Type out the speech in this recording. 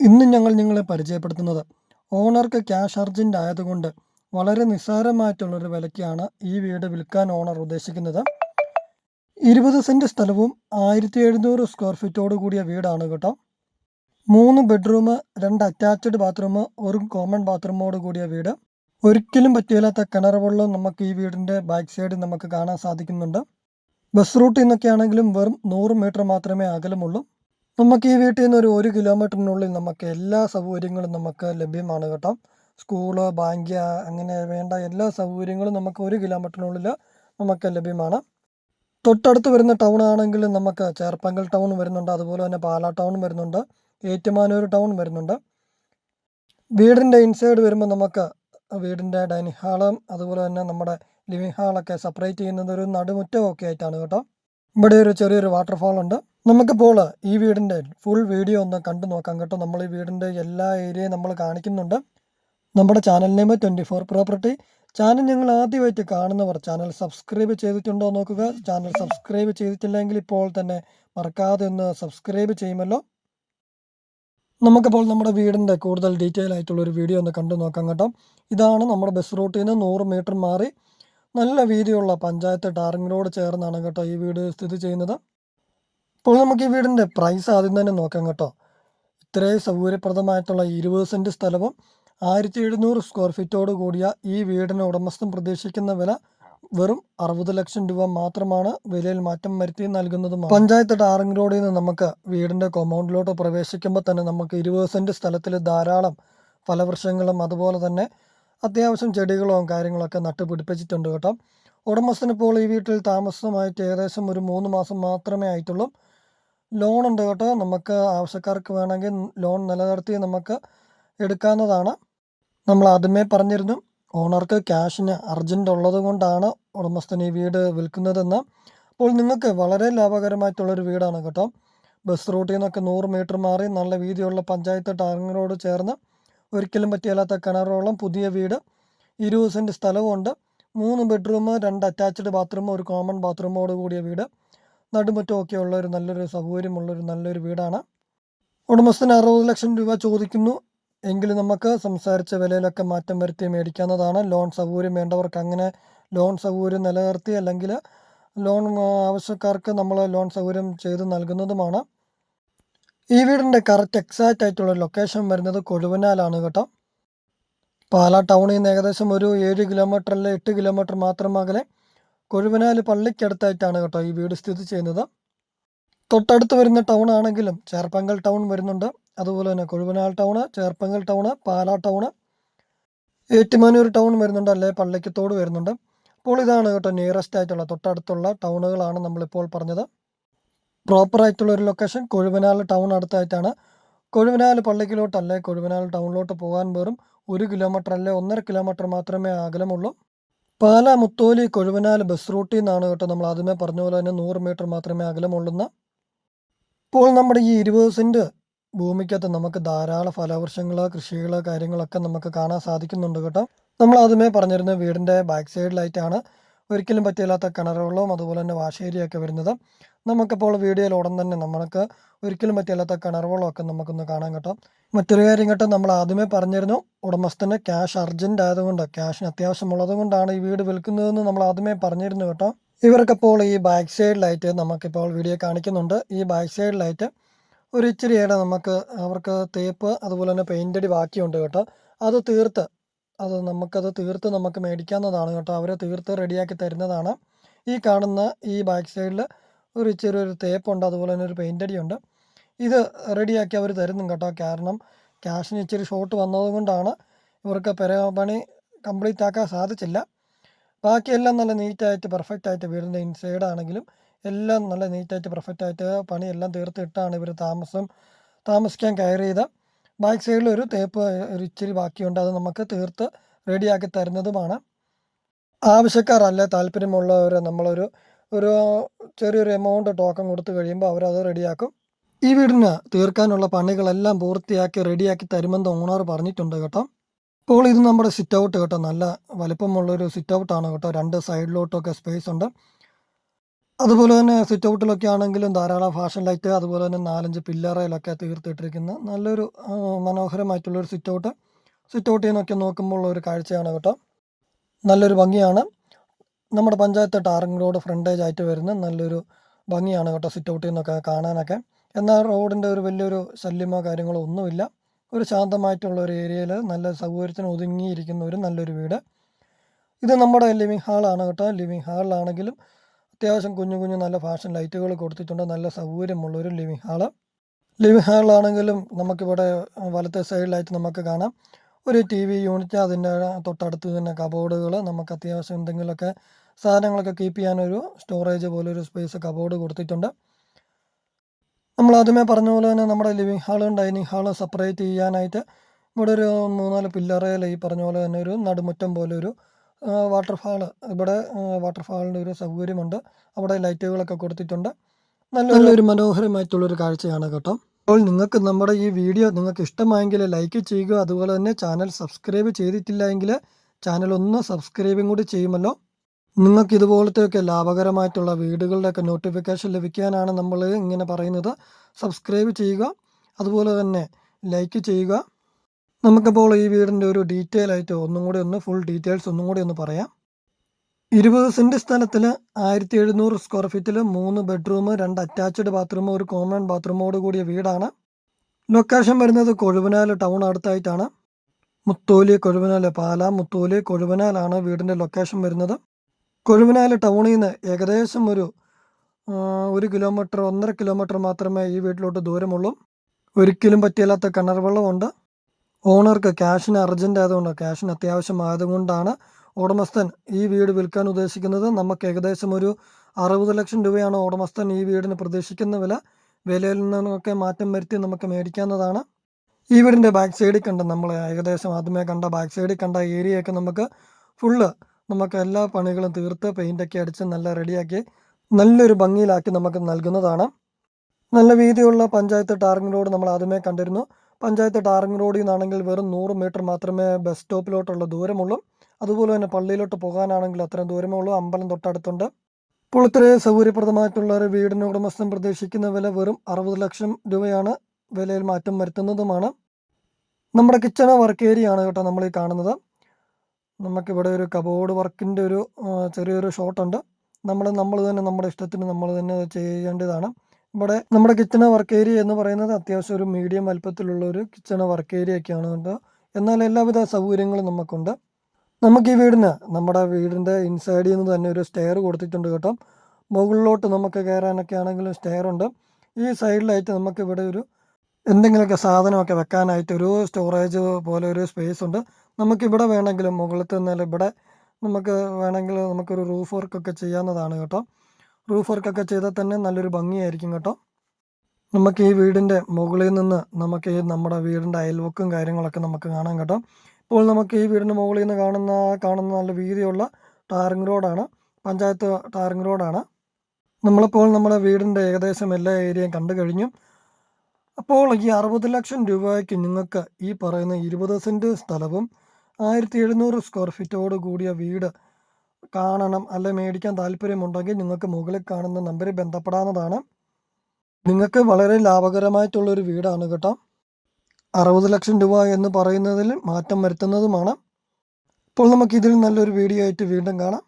ഇന്ന് ഞങ്ങൾ നിങ്ങളെ പരിചയപ്പെടുത്തുന്നത് ഓണർക്ക് ക്യാഷ് അർജന്റ് ആയതുകൊണ്ട് വളരെ നിസ്സാരമായിട്ടുള്ളൊരു വിലയ്ക്കാണ് ഈ വീട് വിൽക്കാൻ ഓണർ ഉദ്ദേശിക്കുന്നത്. ഇരുപത് സെന്റ് സ്ഥലവും ആയിരത്തി എഴുന്നൂറ് സ്ക്വയർ ഫീറ്റോട് കൂടിയ വീടാണ് കേട്ടോ. മൂന്ന് ബെഡ്റൂം രണ്ട് അറ്റാച്ച്ഡ് ബാത്റൂം ഒരു കോമൺ ബാത്റൂമോട് കൂടിയ വീട്. ഒരിക്കലും പറ്റിയില്ലാത്ത കിണർ നമുക്ക് ഈ വീടിന്റെ ബാക്ക് സൈഡ് നമുക്ക് കാണാൻ സാധിക്കുന്നുണ്ട്. ബസ് റൂട്ടിൽ നിന്നൊക്കെ ആണെങ്കിലും വെറും നൂറ് മീറ്റർ മാത്രമേ അകലമുള്ളൂ. നമുക്ക് ഈ വീട്ടിൽ നിന്ന് ഒരു ഒരു കിലോമീറ്ററിനുള്ളിൽ നമുക്ക് എല്ലാ സൗകര്യങ്ങളും നമുക്ക് ലഭ്യമാണ് കേട്ടോ. സ്കൂൾ ബാങ്ക് അങ്ങനെ വേണ്ട എല്ലാ സൗകര്യങ്ങളും നമുക്ക് ഒരു കിലോമീറ്ററിനുള്ളിൽ നമുക്ക് ലഭ്യമാണ്. തൊട്ടടുത്ത് വരുന്ന ടൗൺ ആണെങ്കിൽ നമുക്ക് ചേർപ്പങ്കൽ ടൗൺ വരുന്നുണ്ട് അതുപോലെ തന്നെ പാലാ ടൗൺ വരുന്നുണ്ട് ഏറ്റുമാനൂർ ടൗൺ വരുന്നുണ്ട്. വീടിന്റെ ഇൻസൈഡ് വരുമ്പോൾ നമുക്ക് വീടിന്റെ ഡൈനിങ് ഹാളും അതുപോലെ തന്നെ നമ്മുടെ ലിവിങ് ഹാളൊക്കെ സെപ്പറേറ്റ് ചെയ്യുന്നത് ഒരു നടുമുറ്റമൊക്കെ ആയിട്ടാണ് കേട്ടോ. ഇവിടെ ഒരു ചെറിയൊരു വാട്ടർഫാൾ ഉണ്ട്. നമുക്കിപ്പോൾ ഈ വീടിന്റെ ഫുൾ വീഡിയോ ഒന്ന് കണ്ടു നോക്കാം കേട്ടോ. നമ്മൾ ഈ വീടിന്റെ എല്ലാ ഏരിയയും നമ്മൾ കാണിക്കുന്നുണ്ട്. നമ്മുടെ channel name twenty four property channel ഞങ്ങൾ ആദ്യമായിട്ട് കാണുന്നവർ ചാനൽ സബ്സ്ക്രൈബ് ചെയ്തിട്ടുണ്ടോ നോക്കുക. ചാനൽ സബ്സ്ക്രൈബ് ചെയ്തിട്ടില്ലെങ്കിൽ ഇപ്പോൾ തന്നെ മറക്കാതെ ഒന്ന് സബ്സ്ക്രൈബ് ചെയ്യുമല്ലോ. നമുക്കിപ്പോൾ നമ്മുടെ വീടിന്റെ കൂടുതൽ ഡീറ്റെയിൽ ആയിട്ടുള്ളൊരു വീഡിയോ ഒന്ന് കണ്ടു നോക്കാം കേട്ടോ. ഇതാണ് നമ്മുടെ ബസ് റൂട്ടിൽ നിന്ന് നൂറ് മീറ്റർ മാറി. നല്ല വീതിയുള്ള പഞ്ചായത്ത് ടാറിംഗ് റോഡ് ചേർന്നാണ് കേട്ടോ ഈ വീട് സ്ഥിതി ചെയ്യുന്നത്. അപ്പോൾ നമുക്ക് ഈ വീടിന്റെ പ്രൈസ് ആദ്യം തന്നെ നോക്കാം കേട്ടോ. ഇത്രയും സൗകര്യപ്രദമായിട്ടുള്ള ഇരുപത് സെന്റ് സ്ഥലവും ആയിരത്തി എഴുന്നൂറ് സ്ക്വയർ ഫീറ്റോട് കൂടിയ ഈ വീടിന് ഉടമസ്ഥൻ പ്രതീക്ഷിക്കുന്ന വില വെറും അറുപത് ലക്ഷം രൂപ മാത്രമാണ് വിലയിൽ മാറ്റം വരുത്തി നൽകുന്നതും പഞ്ചായത്ത് ടാറിംഗ് റോഡിൽ നിന്ന് നമുക്ക് വീടിന്റെ കോമ്പൗണ്ടിലോട്ട് പ്രവേശിക്കുമ്പോൾ തന്നെ നമുക്ക് ഇരുപത് സെന്റ് സ്ഥലത്തിൽ ധാരാളം ഫലവൃക്ഷങ്ങളും അതുപോലെ തന്നെ അത്യാവശ്യം ചെടികളും കാര്യങ്ങളൊക്കെ നട്ടുപിടിപ്പിച്ചിട്ടുണ്ട് കേട്ടോ. ഉടമസ്ഥനിപ്പോൾ ഈ വീട്ടിൽ താമസമായിട്ട് ഏകദേശം ഒരു മൂന്ന് മാസം മാത്രമേ ആയിട്ടുള്ളൂ. ലോൺ ഉണ്ട് കേട്ടോ. നമുക്ക് ആവശ്യക്കാർക്ക് വേണമെങ്കിൽ ലോൺ നിലനിർത്തി നമുക്ക് എടുക്കാവുന്നതാണ്. നമ്മൾ ആദ്യമേ പറഞ്ഞിരുന്നു ഓണർക്ക് ക്യാഷിന് അർജന്റ് ഉള്ളത് കൊണ്ടാണ് ഉടമസ്ഥൻ ഈ വീട് വിൽക്കുന്നതെന്ന്. അപ്പോൾ നിങ്ങൾക്ക് വളരെ ലാഭകരമായിട്ടുള്ളൊരു വീടാണ് കേട്ടോ. ബസ് റൂട്ടിൽ നിന്നൊക്കെ നൂറ് മീറ്റർ മാറി നല്ല വീതിയുള്ള പഞ്ചായത്ത് ടാങ്ങിനോട് ചേർന്ന് ഒരിക്കലും പറ്റിയാലാത്ത കിണറോളം പുതിയ വീട് ഇരുപത് സെന്റ് സ്ഥലമുണ്ട് മൂന്ന് ബെഡ്റൂം രണ്ട് അറ്റാച്ച്ഡ് ബാത്റൂം ഒരു കോമൺ ബാത്റൂമോട് കൂടിയ വീട്. നടുമുറ്റമൊക്കെ ഉള്ള ഒരു നല്ലൊരു സൗകര്യമുള്ളൊരു നല്ലൊരു വീടാണ്. ഉടമസ്ഥന് അറുപത് ലക്ഷം രൂപ ചോദിക്കുന്നു. എങ്കിലും നമുക്ക് സംസാരിച്ച വിലയിലൊക്കെ മാറ്റം വരുത്തി മേടിക്കാവുന്നതാണ്. ലോൺ സൗകര്യം വേണ്ടവർക്ക് അങ്ങനെ ലോൺ സൗകര്യം നിലനിർത്തി അല്ലെങ്കിൽ ലോൺ ആവശ്യക്കാർക്ക് നമ്മൾ ലോൺ സൗകര്യം ചെയ്ത് നൽകുന്നതുമാണ്. ഈ വീടിന്റെ കറക്റ്റ് എക്സാക്റ്റ് ആയിട്ടുള്ള ലൊക്കേഷൻ വരുന്നത് കൊടുവനാലാണ് കേട്ടോ. പാലാ ടൗണിൽ നിന്ന് ഏകദേശം ഒരു ഏഴ് കിലോമീറ്റർ അല്ലെ എട്ട് കിലോമീറ്റർ മാത്രം അകലെ കൊഴുവനാൽ പള്ളിക്കടുത്തായിട്ടാണ് കേട്ടോ ഈ വീട് സ്ഥിതി ചെയ്യുന്നത്. തൊട്ടടുത്ത് വരുന്ന ടൗൺ ആണെങ്കിലും ചേർപ്പങ്കൽ ടൗൺ വരുന്നുണ്ട്. അതുപോലെ തന്നെ Kozhuvanal town Cherpunkal town Pala town Ettumanoor town വരുന്നുണ്ട് അല്ലെ പള്ളിക്കത്തോട് വരുന്നുണ്ട്. അപ്പോൾ ഇതാണ് കേട്ടോ നിയറസ്റ്റ് ആയിട്ടുള്ള തൊട്ടടുത്തുള്ള ടൗണുകളാണ് നമ്മളിപ്പോൾ പറഞ്ഞത്. പ്രോപ്പർ ആയിട്ടുള്ള ഒരു ലൊക്കേഷൻ കൊഴുവനാൽ ടൗൺ അടുത്തായിട്ടാണ്. കൊഴുവനാൽ പള്ളിക്കിലോട്ടല്ലേ കൊഴുവനാൽ ടൗണിലോട്ട് പോകാൻ വെറും ഒരു കിലോമീറ്റർ അല്ലേ ഒന്നര കിലോമീറ്റർ മാത്രമേ അകലമുള്ളൂ. പാല മുത്തോലി കൊഴുവനാൽ ബസ് റൂട്ടിൽ നിന്നാണ് കേട്ടോ നമ്മൾ ആദ്യമേ പറഞ്ഞ പോലെ തന്നെ നൂറ് മീറ്റർ മാത്രമേ അകലമുള്ളുന്ന. ഇപ്പോൾ നമ്മുടെ ഈ ഇരുപത് സെന്റ് ഭൂമിക്കകത്ത് നമുക്ക് ധാരാളം ഫലവൃക്ഷങ്ങൾ കൃഷികൾ കാര്യങ്ങളൊക്കെ നമുക്ക് കാണാൻ സാധിക്കുന്നുണ്ട് കേട്ടോ. നമ്മൾ ആദ്യമേ പറഞ്ഞിരുന്ന വീടിന്റെ ബാക്ക് സൈഡിലായിട്ടാണ് ഒരിക്കലും പറ്റില്ലാത്ത കിണറുകളും അതുപോലെ തന്നെ വാശേരിയൊക്കെ വരുന്നത്. നമുക്കിപ്പോൾ വീഡിയോയിൽ ഉടൻ തന്നെ നമുക്ക് ഒരിക്കലും പറ്റില്ലാത്ത കിണറുകളൊക്കെ നമുക്കൊന്ന് കാണാൻ കേട്ടോ. മറ്റൊരു കാര്യം കേട്ടോ നമ്മൾ ആദ്യമേ പറഞ്ഞിരുന്നു ഉടമസ്ഥന് ക്യാഷ് അർജന്റ് ആയതുകൊണ്ട് ക്യാഷിന് അത്യാവശ്യമുള്ളത് കൊണ്ടാണ് ഈ വീട് വിൽക്കുന്നതെന്ന് നമ്മൾ ആദ്യമേ പറഞ്ഞിരുന്നു കേട്ടോ. ഇവർക്കിപ്പോൾ ഈ ബാക്ക് സൈഡിലായിട്ട് നമുക്കിപ്പോൾ വീഡിയോ കാണിക്കുന്നുണ്ട്. ഈ ബാക്ക് സൈഡിലായിട്ട് ഒരു ഇച്ചിരിയേടെ നമുക്ക് അവർക്ക് തേപ്പ് അതുപോലെ തന്നെ പെയിന്റ് അടി ബാക്കിയുണ്ട് കേട്ടോ. അത് തീർത്ത് അത് നമുക്കത് തീർത്ത് നമുക്ക് മേടിക്കാവുന്നതാണ് കേട്ടോ. അവരെ തീർത്ത് റെഡിയാക്കി തരുന്നതാണ്. ഈ കാണുന്ന ഈ ബാക്ക് സൈഡിൽ ഒരു ചെറിയൊരു തേപ്പുണ്ട് അതുപോലെ തന്നെ ഒരു പെയിന്റ് അടിയുണ്ട്. ഇത് റെഡിയാക്കി അവർ തരുന്നു കേട്ടോ. കാരണം ക്യാഷിന് ഇച്ചിരി ഷോർട്ട് വന്നതുകൊണ്ടാണ് ഇവർക്ക് പണി കംപ്ലീറ്റ് ആക്കാൻ സാധിച്ചില്ല. ബാക്കിയെല്ലാം നല്ല നീറ്റായിട്ട് പെർഫെക്റ്റ് ആയിട്ട് വീടിന്റെ ഇൻസൈഡ് ആണെങ്കിലും എല്ലാം നല്ല നീറ്റായിട്ട് പെർഫെക്റ്റ് ആയിട്ട് പണിയെല്ലാം തീർത്തിട്ടാണ് ഇവർ താമസം താമസിക്കാൻ കയറി ചെയ്ത ബാക്ക് സൈഡിൽ ഒരു തേപ്പ് ഒരു ഇച്ചിരി ബാക്കിയുണ്ട്. അത് നമുക്ക് തീർത്ത് റെഡിയാക്കി തരുന്നതുമാണ്. ആവശ്യക്കാർ അല്ലെ നമ്മളൊരു ഒരു ചെറിയൊരു എമൗണ്ട് ടോക്കൺ കൊടുത്തു കഴിയുമ്പോൾ അവരത് റെഡിയാക്കും ഈ വീടിന് തീർക്കാനുള്ള പണികളെല്ലാം പൂർത്തിയാക്കി റെഡിയാക്കി തരുമെന്ന് ഓണർ പറഞ്ഞിട്ടുണ്ട് കേട്ടോ. അപ്പോൾ ഇത് നമ്മുടെ സിറ്റ് ഔട്ട് കേട്ടോ. നല്ല വലിപ്പമുള്ളൊരു സിറ്റ് ഔട്ടാണ് കേട്ടോ. രണ്ട് സൈഡിലോട്ടൊക്കെ സ്പേസ് ഉണ്ട്. അതുപോലെ തന്നെ സിറ്റ് ഔട്ടിലൊക്കെ ആണെങ്കിലും ധാരാളം ഫാഷൻ ലൈറ്റ് അതുപോലെ തന്നെ നാലഞ്ച് പില്ലറയിലൊക്കെ തീർത്തിട്ടിരിക്കുന്ന. നല്ലൊരു മനോഹരമായിട്ടുള്ളൊരു സിറ്റ് ഔട്ട് സിറ്റ് ഔട്ടിൽ നിന്നൊക്കെ നോക്കുമ്പോൾ ഒരു കാഴ്ചയാണ് കേട്ടോ. നല്ലൊരു ഭംഗിയാണ്. നമ്മുടെ പഞ്ചായത്ത് ടാറിംഗ് റോഡ് ഫ്രണ്ടേജ് ആയിട്ട് വരുന്ന നല്ലൊരു ഭംഗിയാണ് കേട്ടോ സിറ്റ് നിന്നൊക്കെ കാണാനൊക്കെ. എന്നാൽ റോഡിന്റെ ഒരു വലിയൊരു ശല്യമോ കാര്യങ്ങളോ ഒന്നുമില്ല. ഒരു ശാന്തമായിട്ടുള്ള ഒരു ഏരിയയിൽ നല്ല സൗകര്യത്തിന് ഒതുങ്ങിയിരിക്കുന്ന ഒരു നല്ലൊരു വീട്. ഇത് നമ്മുടെ ലിവിങ് ഹാളാണ് കേട്ടോ. ലിവിങ് ഹാളിലാണെങ്കിലും അത്യാവശ്യം കുഞ്ഞു കുഞ്ഞു നല്ല ഫാഷൻ ലൈറ്റുകൾ കൊടുത്തിട്ടുണ്ട്. നല്ല സൗകര്യമുള്ളൊരു ലിവിങ് ഹാൾ ലിവിങ് ഹാളിലാണെങ്കിലും നമുക്കിവിടെ വലത്തെ സൈഡിലായിട്ട് നമുക്ക് കാണാം. ഒരു ടി വി യൂണിറ്റ് അതിന്റെ തൊട്ടടുത്ത് തന്നെ കബോർഡുകൾ നമുക്ക് അത്യാവശ്യം എന്തെങ്കിലുമൊക്കെ സാധനങ്ങളൊക്കെ കീപ്പ് ചെയ്യാനൊരു സ്റ്റോറേജ് പോലെ ഒരു സ്പേസ് കബോർഡ് കൊടുത്തിട്ടുണ്ട്. നമ്മൾ ആദ്യമേ പറഞ്ഞ പോലെ തന്നെ നമ്മുടെ ലിവിങ് ഹാളും ഡൈനിങ് ഹാളും സെപ്പറേറ്റ് ചെയ്യാനായിട്ട് ഇവിടെ ഒരു മൂന്നാൽ പില്ലറയിൽ ഈ പറഞ്ഞ പോലെ തന്നെ ഒരു നടുമുറ്റം പോലെ ഒരു വാട്ടർഫാൾ ഇവിടെ വാട്ടർഫാളിന്റെ ഒരു സൗകര്യമുണ്ട്. അവിടെ ലൈറ്റുകളൊക്കെ കൊടുത്തിട്ടുണ്ട്. നല്ല നല്ലൊരു മനോഹരമായിട്ടുള്ളൊരു കാഴ്ചയാണ് കേട്ടോ. അപ്പോൾ നിങ്ങൾക്ക് നമ്മുടെ ഈ വീഡിയോ നിങ്ങൾക്ക് ഇഷ്ടമായെങ്കിൽ ലൈക്ക് ചെയ്യുക. അതുപോലെ തന്നെ ചാനൽ സബ്സ്ക്രൈബ് ചെയ്തിട്ടില്ല എങ്കിൽ ചാനൽ ഒന്ന് സബ്സ്ക്രൈബും കൂടി ചെയ്യുമല്ലോ. നിങ്ങൾക്ക് ഇതുപോലത്തെയൊക്കെ ലാഭകരമായിട്ടുള്ള വീടുകളുടെയൊക്കെ നോട്ടിഫിക്കേഷൻ ലഭിക്കാനാണ് നമ്മൾ ഇങ്ങനെ പറയുന്നത്. സബ്സ്ക്രൈബ് ചെയ്യുക. അതുപോലെ തന്നെ ലൈക്ക് ചെയ്യുക. നമുക്കപ്പോൾ ഈ വീടിന്റെ ഒരു ഡീറ്റെയിൽ ആയിട്ട് ഒന്നും കൂടി ഒന്ന് ഫുൾ ഡീറ്റെയിൽസ് ഒന്നും കൂടി ഒന്ന് പറയാം. ഇരുപത് സെന്റ് സ്ഥലത്തിൽ ആയിരത്തി എഴുന്നൂറ് സ്ക്വയർ ഫീറ്റിൽ മൂന്ന് ബെഡ്റൂം രണ്ട് അറ്റാച്ച്ഡ് ബാത്റൂം ഒരു കോമൺ ബാത്റൂമോട് കൂടിയ വീടാണ്. ലൊക്കേഷൻ വരുന്നത് കൊഴുവനാൽ ടൗൺ അടുത്തായിട്ടാണ്. മുത്തോലി കൊഴുവനാൽ പാല മുത്തോലി കൊഴുവനാലാണ് വീടിന്റെ ലൊക്കേഷൻ വരുന്നത്. കൊഴുവനാൽ ടൗണിൽ നിന്ന് ഏകദേശം ഒരു ഒരു കിലോമീറ്റർ ഒന്നര കിലോമീറ്റർ മാത്രമേ ഈ വീട്ടിലോട്ട് ദൂരമുള്ളൂ. ഒരിക്കലും പറ്റിയില്ലാത്ത കിണർ വെള്ളമുണ്ട്. ഓണർക്ക് ക്യാഷിന് അർജന്റ് ആയതുകൊണ്ട് ക്യാഷിന് അത്യാവശ്യമായതുകൊണ്ടാണ് ഉടമസ്ഥൻ ഈ വീട് വിൽക്കാൻ ഉദ്ദേശിക്കുന്നത് നമുക്ക് ഏകദേശം ഒരു അറുപത് ലക്ഷം രൂപയാണ് ഉടമസ്ഥൻ ഈ വീടിന് പ്രതീക്ഷിക്കുന്ന വില. വിലയിൽ നിന്നൊക്കെ മാറ്റം വരുത്തി നമുക്ക് മേടിക്കാവുന്നതാണ്. ഈ വീടിന്റെ ബാക്ക് സൈഡിൽ കണ്ട നമ്മൾ ഏകദേശം ആദ്യമേ കണ്ട ബാക്ക് സൈഡിൽ കണ്ട ഏരിയയൊക്കെ നമുക്ക് ഫുള്ള് നമുക്ക് എല്ലാ പണികളും തീർത്ത് പെയിന്റൊക്കെ അടിച്ച് നല്ല റെഡിയാക്കി നല്ലൊരു ഭംഗിയിലാക്കി നമുക്ക് നൽകുന്നതാണ്. നല്ല വീതിയുള്ള പഞ്ചായത്ത് ടാറിംഗ് റോഡ് നമ്മൾ ആദ്യമേ കണ്ടിരുന്നു. പഞ്ചായത്ത് ടാറിംഗ് റോഡിൽ നിന്നാണെങ്കിൽ വെറും നൂറ് മീറ്റർ മാത്രമേ ബസ് സ്റ്റോപ്പിലോട്ടുള്ള ദൂരമുള്ളൂ. അതുപോലെ തന്നെ പള്ളിയിലോട്ട് പോകാനാണെങ്കിൽ അത്രയും ദൂരമേ ഉള്ളൂ. അമ്പലം തൊട്ടടുത്തുണ്ട്. ഇപ്പോൾ ഇത്രയും സൗകര്യപ്രദമായിട്ടുള്ള ഒരു വീടിന് ഉടമസ്ഥൻ പ്രതീക്ഷിക്കുന്ന വില വെറും അറുപത് ലക്ഷം രൂപയാണ് വിലയിൽ മാറ്റം വരുത്തുന്നതുമാണ്. നമ്മുടെ കിച്ചണ വർക്ക് ഏരിയ ആണ് കേട്ടോ നമ്മൾ ഈ കാണുന്നത്. നമുക്കിവിടെ ഒരു കബോർഡ് വർക്കിന്റെ ഒരു ചെറിയൊരു ഷോട്ടുണ്ട്. നമ്മൾ നമ്മൾ തന്നെ നമ്മുടെ ഇഷ്ടത്തിന് നമ്മൾ തന്നെ ചെയ്യേണ്ടതാണ്. ഇവിടെ നമ്മുടെ കിച്ചണ വർക്ക് ഏരിയ എന്ന് പറയുന്നത് അത്യാവശ്യം ഒരു മീഡിയം വലുപ്പത്തിലുള്ള ഒരു കിച്ചണ വർക്ക് ഏരിയ ഒക്കെയാണ് എന്നാൽ എല്ലാവിധ സൗകര്യങ്ങളും നമുക്കുണ്ട്. നമുക്ക് ഈ വീടിന് നമ്മുടെ വീടിന്റെ ഇൻസൈഡിൽ നിന്ന് തന്നെ ഒരു സ്റ്റെയർ കൊടുത്തിട്ടുണ്ട് കേട്ടോ. മുകളിലോട്ട് നമുക്ക് കയറാനൊക്കെ ആണെങ്കിലും സ്റ്റെയർ ഉണ്ട്. ഈ സൈഡിലായിട്ട് നമുക്ക് ഇവിടെ ഒരു എന്തെങ്കിലുമൊക്കെ സാധനമൊക്കെ വെക്കാനായിട്ട് ഒരു സ്റ്റോറേജ് പോലെ ഒരു സ്പേസ് ഉണ്ട്. നമുക്കിവിടെ വേണമെങ്കിലും മുകളിലത്തെ നില ഇവിടെ നമുക്ക് വേണമെങ്കിൽ നമുക്കൊരു റൂഫ് വർക്കൊക്കെ ചെയ്യാവുന്നതാണ് കേട്ടോ. റൂഫ് വർക്കൊക്കെ ചെയ്താൽ തന്നെ നല്ലൊരു ഭംഗിയായിരിക്കും കേട്ടോ. നമുക്ക് ഈ വീടിന്റെ മുകളിൽ നിന്ന് നമുക്ക് ഈ നമ്മുടെ വീടിന്റെ അയൽവക്കും കാര്യങ്ങളൊക്കെ നമുക്ക് കാണാം കേട്ടോ. ഇപ്പോൾ നമുക്ക് ഈ വീടിന്റെ മുകളിൽ നിന്ന് കാണുന്ന കാണുന്ന നല്ല വീതിയുള്ള ടാറിംഗ് റോഡാണ്. പഞ്ചായത്ത് ടാറിംഗ് റോഡാണ്. നമ്മളിപ്പോൾ നമ്മുടെ വീടിന്റെ ഏകദേശം എല്ലാ ഏരിയയും കണ്ടു കഴിഞ്ഞു. അപ്പോൾ ഈ അറുപത് ലക്ഷം രൂപയ്ക്ക് നിങ്ങൾക്ക് ഈ പറയുന്ന ഇരുപത് സെന്റ് സ്ഥലവും ആയിരത്തി എഴുന്നൂറ് സ്ക്വയർ ഫീറ്റോട് കൂടിയ വീട് കാണണം അല്ലെ മേടിക്കാൻ താല്പര്യമുണ്ടെങ്കിൽ നിങ്ങൾക്ക് മുകളിൽ കാണുന്ന നമ്പറിൽ ബന്ധപ്പെടാവുന്നതാണ്. നിങ്ങൾക്ക് വളരെ ലാഭകരമായിട്ടുള്ളൊരു വീടാണ് കേട്ടോ. അറുപത് ലക്ഷം രൂപ എന്ന് പറയുന്നതിൽ മാറ്റം വരുത്തുന്നതുമാണ്. അപ്പോൾ നമുക്ക് ഇതിൽ നല്ലൊരു വീഡിയോ ആയിട്ട് വീണ്ടും കാണാം.